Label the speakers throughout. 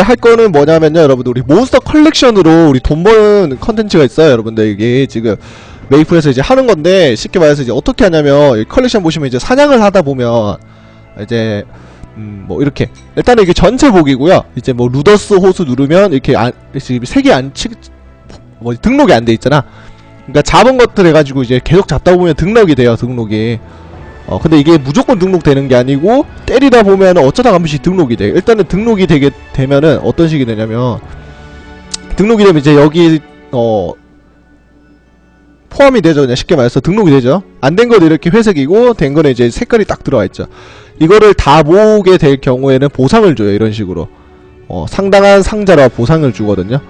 Speaker 1: 할 거는 뭐냐면요 여러분들. 우리 몬스터 컬렉션으로 우리 돈 버는 컨텐츠가 있어요 여러분들. 이게 지금 메이플에서 이제 하는 건데 쉽게 말해서 이제 어떻게 하냐면 이 컬렉션 보시면 이제 사냥을 하다 보면 이제 음 뭐 이렇게. 일단은 이게 전체 복이고요. 이제 뭐 루더스 호수 누르면 이렇게 안 지금 색이 안치뭐 등록이 안 돼 있잖아. 그러니까 잡은 것들 해가지고 이제 계속 잡다 보면 등록이 돼요 등록이 어 근데 이게 무조건 등록되는 게 아니고 때리다 보면 어쩌다 한 번씩 등록이 돼. 일단은 등록이 되게 되면은 어떤 식이 되냐면 등록이 되면 이제 여기 어 포함이 되죠. 그냥 쉽게 말해서 등록이 되죠. 안 된 거는 이렇게 회색이고 된 거는 이제 색깔이 딱 들어가 있죠. 이거를 다 모으게 될 경우에는 보상을 줘요 이런 식으로. 어 상당한 상자라 보상을 주거든요.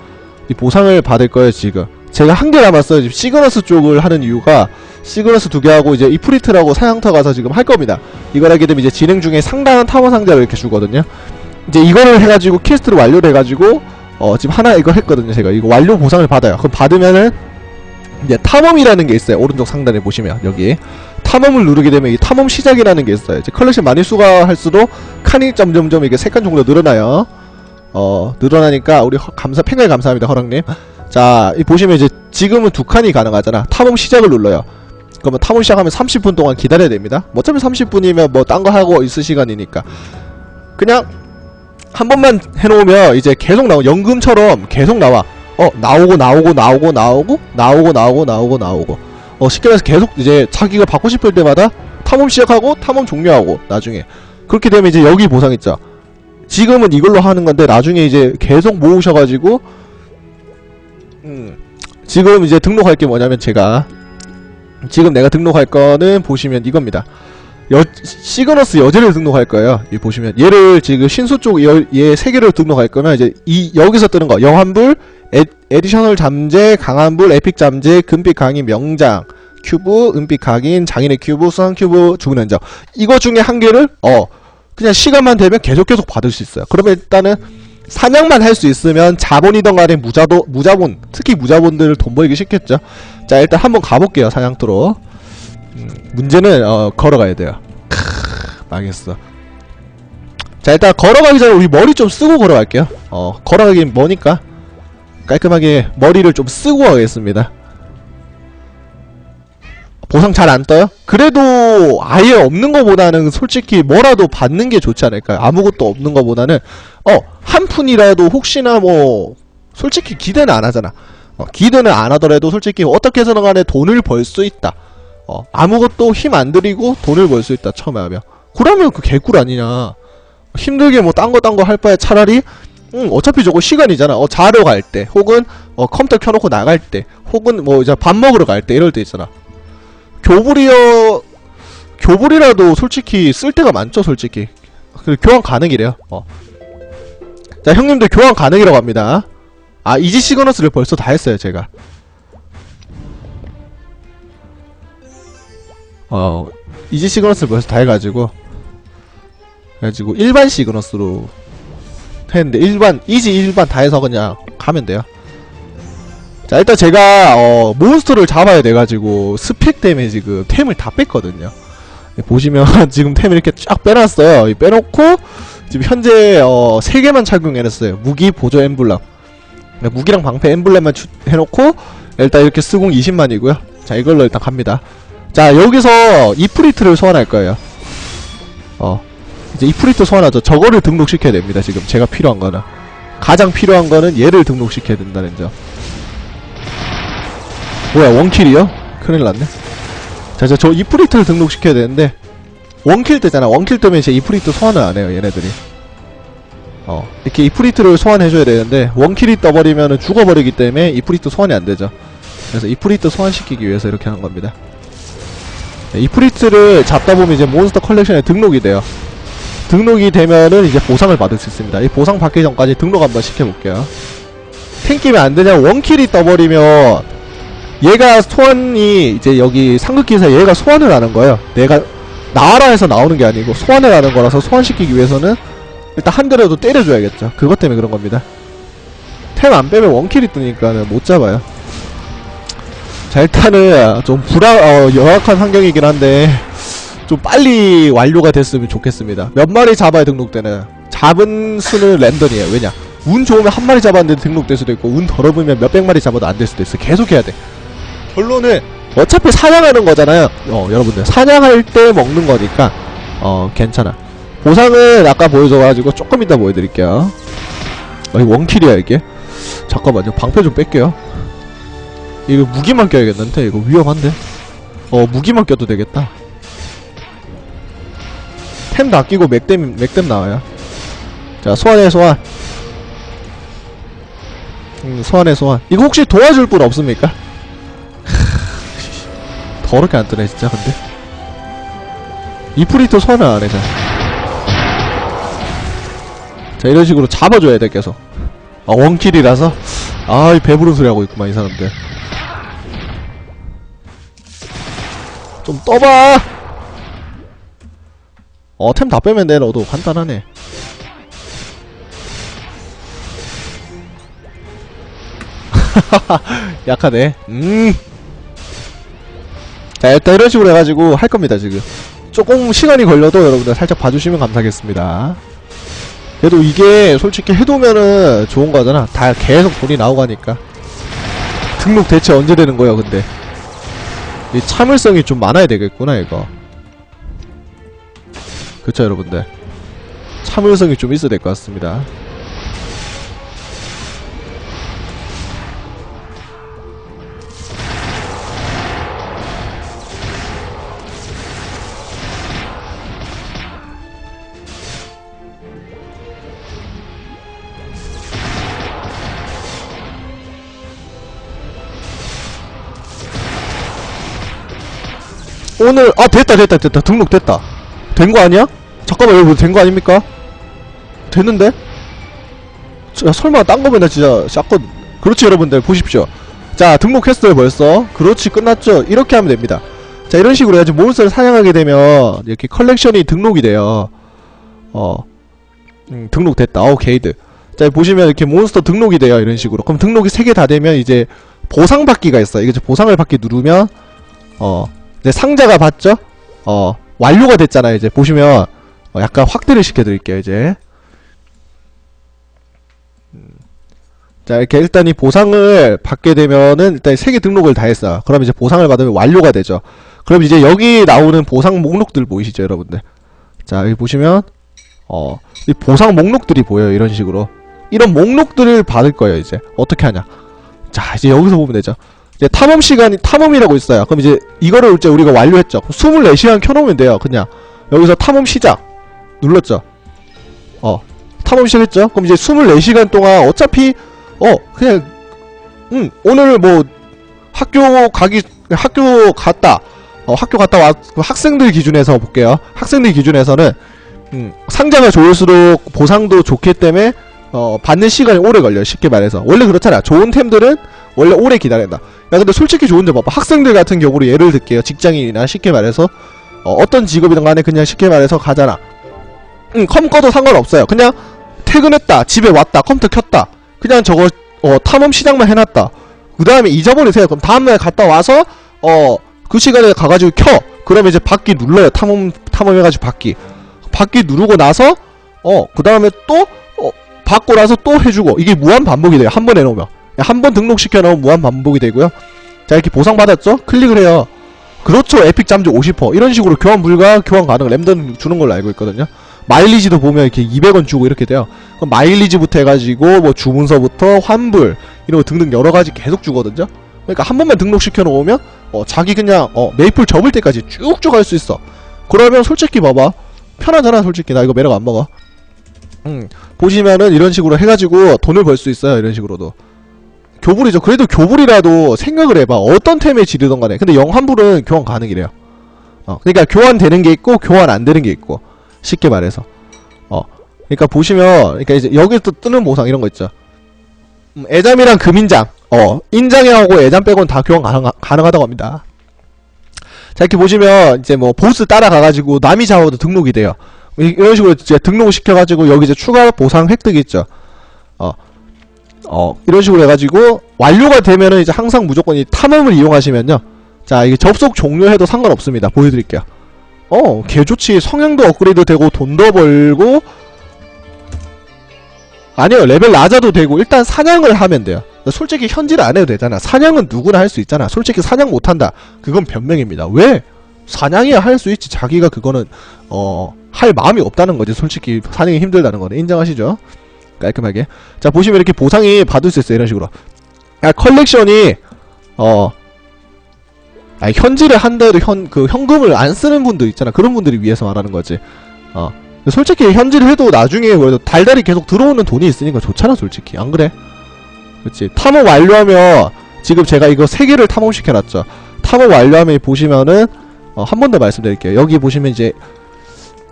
Speaker 1: 이 보상을 받을 거예요 지금 제가 한 개 남았어요. 지금 시그너스 쪽을 하는 이유가 시그너스 두 개 하고 이제 이프리트라고 사냥터 가서 지금 할 겁니다. 이걸 하게 되면 이제 진행 중에 상당한 타워 상자를 이렇게 주거든요. 이제 이거를 해가지고 퀘스트를 완료를 해가지고 어 지금 하나 이거 했거든요 제가. 이거 완료 보상을 받아요. 그럼 받으면은 이제 탐험이라는 게 있어요 오른쪽 상단에 보시면 여기. 탐험을 누르게 되면 이 탐험 시작이라는 게 있어요. 이제 컬렉션 많이 수가 할수록 칸이 점점점 이게 색깔 정도 늘어나요. 어 늘어나니까 우리 허- 감사 팽을 감사합니다 허랑님 자, 이 보시면 이제 지금은 두 칸이 가능하잖아. 탐험 시작을 눌러요. 그러면 탐험 시작하면 30분 동안 기다려야 됩니다. 뭐 어차피 30분이면 뭐 딴 거 하고 있을 시간이니까. 그냥 한 번만 해놓으면 이제 계속 나오 연금처럼 계속 나와. 어, 나오고 나오고 나오고 나오고 나오고 나오고 나오고 나오고. 어, 쉽게 말해서 계속 이제 자기가 받고 싶을 때마다 탐험 시작하고 탐험 종료하고 나중에 그렇게 되면 이제 여기 보상 있죠. 지금은 이걸로 하는 건데 나중에 이제 계속 모으셔가지고 음, 지금 이제 등록할 게 뭐냐면 제가 지금 내가 등록할 거는 보시면 이겁니다. 여, 시그너스 여제를 등록할 거예요. 이 보시면 얘를 지금 신수 쪽얘세 개를 등록할 거면 이제 이 여기서 뜨는 거 영환불, 에, 에디셔널 잠재, 강환불, 에픽 잠재, 금빛 강의 명장, 큐브, 은빛 각인, 장인의 큐브, 수상 큐브, 죽은 흔적 이거 중에 한 개를 어 그냥 시간만 되면 계속 계속 받을 수 있어요. 그러면 일단은 사냥만 할 수 있으면 자본이던 간에 무자도 무자본 특히 무자본들을 돈 벌기 쉽겠죠. 자 일단 한번 가볼게요 사냥터로. 음, 문제는 어, 걸어가야 돼요. 크, 망했어. 자 일단 걸어가기 전에 우리 머리 좀 쓰고 걸어갈게요. 어 걸어가긴 뭐니까 깔끔하게 머리를 좀 쓰고 가겠습니다. 보상 잘 안 떠요? 그래도 아예 없는 거보다는 솔직히 뭐라도 받는 게 좋지 않을까요? 아무것도 없는 거보다는 어, 한 푼이라도 혹시나 뭐 솔직히 기대는 안 하잖아. 어, 기대는 안 하더라도 솔직히 어떻게 해서든 간에 돈을 벌 수 있다. 어, 아무것도 힘 안 들이고 돈을 벌 수 있다. 처음에 하면. 그러면 그 개꿀 아니냐. 힘들게 뭐 딴 거 딴 거 할 바에 차라리 응, 어차피 저거 시간이잖아. 어, 자러 갈 때, 혹은 어, 컴퓨터 켜놓고 나갈 때, 혹은 뭐 이제 밥 먹으러 갈 때 이럴 때 있잖아. 교불이어 교불이라도 솔직히 쓸 때가 많죠, 솔직히. 그 교환 가능이래요. 어. 자, 형님들 교환 가능이라고 합니다. 아, 이지 시그너스를 벌써 다 했어요, 제가. 어, 이지 시그너스를 벌써 다 해가지고. 그래가지고, 일반 시그너스로 했는데, 일반, 이지 일반 다 해서 그냥 가면 돼요. 자, 일단 제가, 어, 몬스터를 잡아야 돼가지고, 스펙 때문에 지금 템을 다 뺐거든요. 네, 보시면, 지금 템을 이렇게 쫙 빼놨어요. 이 빼놓고, 지금 현재 어 3개만 착용해놨어요. 무기 보조 엠블럼. 네, 무기랑 방패 엠블렘만 추, 해놓고 일단 이렇게 스공 20만이고요. 자 이걸로 일단 갑니다. 자 여기서 이프리트를 소환할 거예요. 어 이제 이프리트 소환하죠. 저거를 등록시켜야 됩니다 지금. 제가 필요한 거는. 가장 필요한 거는 얘를 등록시켜야 된다는 점 뭐야 원킬이요? 큰일 났네 자, 저, 저 이프리트를 등록시켜야 되는데 원킬 때잖아. 원킬 때문에 이제 이프리트 소환을 안 해요, 얘네들이. 어, 이렇게 이프리트를 소환해줘야 되는데, 원킬이 떠버리면은 죽어버리기 때문에 이프리트 소환이 안 되죠. 그래서 이프리트 소환시키기 위해서 이렇게 하는 겁니다. 네, 이프리트를 잡다 보면 이제 몬스터 컬렉션에 등록이 돼요. 등록이 되면은 이제 보상을 받을 수 있습니다. 이 보상 받기 전까지 등록 한번 시켜볼게요. 탱키면 안 되냐? 원킬이 떠버리면 얘가 소환이 이제 여기 상급기에서 얘가 소환을 하는 거예요. 내가 나와라 해서 나오는 게 아니고 소환을 하는 거라서 소환시키기 위해서는 일단 한 대라도 때려줘야겠죠. 그것 때문에 그런 겁니다. 템 안 빼면 원킬이 뜨니까는 못 잡아요. 자 일단은 좀 불안 어, 열악한 환경이긴 한데 좀 빨리 완료가 됐으면 좋겠습니다. 몇 마리 잡아야 등록되는 잡은 수는 랜덤이에요. 왜냐? 운 좋으면 한 마리 잡았는데 등록될 수도 있고 운 더러우면 몇백 마리 잡아도 안 될 수도 있어 계속 해야 돼 결론은 어차피 사냥하는 거잖아요. 어 여러분들. 사냥할 때 먹는 거니까. 어 괜찮아. 보상은 아까 보여줘가지고 조금 이따 보여드릴게요. 아 이거 원킬이야 이게? 잠깐만요. 방패 좀 뺄게요. 이거 무기만 껴야겠는데? 이거 위험한데? 어 무기만 껴도 되겠다. 템 다 끼고 맥댐 맥댐 나와요. 자 소환해 소환. 음 소환해 소환. 이거 혹시 도와줄 분 없습니까? 더럽게 안 뜨네 진짜 근데. 이프리트 소환을 안 해자. 자 이런 식으로 잡아줘야 돼 계속. 아 원킬이라서? 아이 배부른 소리 하고 있구만 이 사람들. 좀 떠봐! 어 템 다 빼면 돼 너도. 간단하네. 약하네. 음. 자 일단 이런 식으로 해가지고 할 겁니다 지금. 조금 시간이 걸려도 여러분들 살짝 봐주시면 감사하겠습니다. 그래도 이게 솔직히 해두면은 좋은 거잖아. 다 계속 돈이 나오고 하니까. 등록 대체 언제 되는 거야 근데? 이 참을성이 좀 많아야 되겠구나 이거. 그쵸 여러분들. 참을성이 좀 있어야 될 것 같습니다 오늘 아 됐다 됐다 됐다. 등록 됐다. 된 거 아니야? 잠깐만 여러분 된 거 아닙니까? 됐는데? 자, 설마 딴 거면 나 진짜 샷건. 그렇지 여러분들 보십시오. 자 등록했어요 벌써. 그렇지 끝났죠? 이렇게 하면 됩니다. 자 이런 식으로 해야지 몬스터를 사냥하게 되면 이렇게 컬렉션이 등록이 돼요. 어. 음, 등록됐다. 어 게이드. 자 보시면 이렇게 몬스터 등록이 돼요 이런 식으로. 그럼 등록이 3개 다 되면 이제 보상 받기가 있어요. 이게 보상을 받기 누르면 어 이제 상자가 봤죠? 어 완료가 됐잖아요 이제. 보시면 어, 약간 확대를 시켜드릴게요 이제. 음. 자 이렇게 일단 이 보상을 받게 되면은 일단 세개 등록을 다 했어요. 그럼 이제 보상을 받으면 완료가 되죠. 그럼 이제 여기 나오는 보상 목록들 보이시죠 여러분들? 자 여기 보시면 어 이 보상 목록들이 보여요 이런 식으로. 이런 목록들을 받을 거예요 이제. 어떻게 하냐? 자 이제 여기서 보면 되죠 이제 탐험 시간이 탐험이라고 있어요. 그럼 이제 이거를 이제 우리가 완료했죠. 24시간 켜놓으면 돼요. 그냥 여기서 탐험 시작 눌렀죠. 어 탐험 시작했죠. 그럼 이제 24시간 동안 어차피 어 그냥 음 오늘 뭐 학교 가기 학교 갔다 어 학교 갔다 와 학생들 기준에서 볼게요. 학생들 기준에서는 음 상자가 좋을수록 보상도 좋기 때문에 어 받는 시간이 오래 걸려요. 쉽게 말해서 원래 그렇잖아. 좋은 템들은 원래 오래 기다린다. 야 근데 솔직히 좋은데 봐봐. 학생들 같은 경우로 예를 들게요. 직장인이나 쉽게 말해서 어, 떤 직업이든 간에 그냥 쉽게 말해서 가잖아. 응, 컴 꺼도 상관없어요. 그냥 퇴근했다 집에 왔다 컴퓨터 켰다. 그냥 저거 어, 탐험 시작만 해놨다. 그 다음에 잊어버리세요. 그럼 다음날 갔다 와서 어 그 시간에 가가지고 켜. 그러면 이제 받기 눌러요. 탐험 탐험 해가지고 받기 받기 누르고 나서 어 그 다음에 또 어, 받고 나서 또 해주고. 이게 무한 반복이 돼요. 한 번 해놓으면 한 번 등록시켜 놓으면 무한 반복이 되고요. 자 이렇게 보상 받았죠? 클릭을 해요. 그렇죠. 에픽 잠재 50% 이런 식으로 교환 불가 교환 가능 램던 주는 걸로 알고 있거든요. 마일리지도 보면 이렇게 200원 주고 이렇게 돼요. 마일리지부터 해가지고 뭐 주문서부터 환불 이런 거 등등 여러가지 계속 주거든요. 그러니까 한 번만 등록시켜 놓으면 어 자기 그냥 어 메이플 접을 때까지 쭉쭉 할 수 있어. 그러면 솔직히 봐봐. 편하잖아 솔직히. 나 이거 매력 안 먹어. 음 보시면은 이런 식으로 해가지고 돈을 벌 수 있어요 이런 식으로도 교불이죠. 그래도 교불이라도 생각을 해봐. 어떤 템에 지르던 간에. 근데 영환불은 교환 가능이래요. 어, 그러니까 교환되는 게 있고 교환 안 되는 게 있고. 쉽게 말해서. 어, 그러니까 보시면, 그러니까 이제 여기 또 뜨는 보상 이런 거 있죠. 음, 애잠이랑 금인장. 어, 인장하고 애잠 빼고는 다 교환 가능, 가능하다고 합니다. 자, 이렇게 보시면, 이제 뭐, 보스 따라가가지고, 남이 잡아도 등록이 돼요. 이런 식으로 이제 등록을 시켜가지고, 여기 이제 추가 보상 획득이 있죠. 어, 어 이런 식으로 해가지고 완료가 되면은 이제 항상 무조건 이 탐험을 이용하시면요. 자 이게 접속 종료해도 상관없습니다. 보여드릴게요. 어 개좋지 성향도 업그레이드 되고 돈도 벌고 아니요 레벨 낮아도 되고 일단 사냥을 하면 돼요. 솔직히 현질 안 해도 되잖아. 사냥은 누구나 할 수 있잖아. 솔직히 사냥 못한다. 그건 변명입니다. 왜? 사냥이야 할 수 있지? 자기가 그거는 어 할 마음이 없다는 거지. 솔직히 사냥이 힘들다는 거는. 인정하시죠? 깔끔하게. 자 보시면 이렇게 보상이 받을 수 있어요 이런 식으로. 아 컬렉션이 어 아, 현질을 한다 해도 현, 그 현금을 안 쓰는 분들 있잖아. 그런 분들이 위해서 말하는 거지. 어. 솔직히 현질을 해도 나중에 그래도 달달이 계속 들어오는 돈이 있으니까 좋잖아 솔직히. 안 그래? 그치? 탐험 완료하면 지금 제가 이거 세 개를 탐험시켜놨죠. 탐험 완료하면 보시면은 어, 한 번 더 말씀드릴게요. 여기 보시면 이제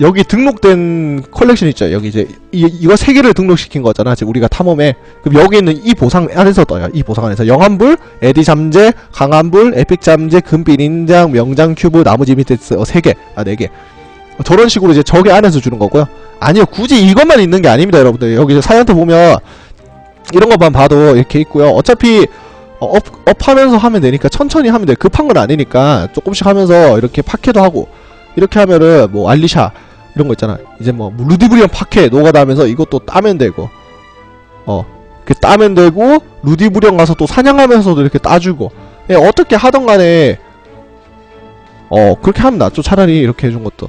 Speaker 1: 여기 등록된 컬렉션 있죠? 여기 이제 이, 이거 세 개를 등록시킨 거잖아. 지금 우리가 탐험에. 그럼 여기 있는 이 보상 안에서 떠요. 이 보상 안에서. 영환불 에디 잠재 강환불 에픽 잠재 금빛 인장 명장 큐브 나무지 미테스 어, 3개. 아 4개. 저런 식으로 이제 저게 안에서 주는 거고요. 아니요 굳이 이것만 있는 게 아닙니다 여러분들. 여기 사연트 보면 이런 것만 봐도 이렇게 있고요. 어차피 어, 업, 업 하면서 하면 되니까 천천히 하면 돼 급한 건 아니니까 조금씩 하면서 이렇게 파케도 하고 이렇게 하면은 뭐 알리샤 이런 거 있잖아. 이제 뭐 루디브리언 파케 노가다 하면서 이것도 따면 되고 어 이렇게 따면 되고 루디브리언 가서 또 사냥하면서도 이렇게 따주고 예, 어떻게 하던 간에 어 그렇게 하면 낫죠 차라리 이렇게 해준 것도.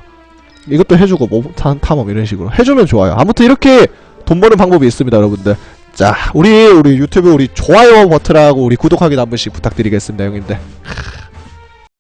Speaker 1: 이것도 해주고 뭐 탐- 탐험 이런 식으로. 해주면 좋아요. 아무튼 이렇게 돈 버는 방법이 있습니다 여러분들. 자 우리 우리 유튜브 우리 좋아요 버튼하고 우리 구독하기도 한 번씩 부탁드리겠습니다 형님들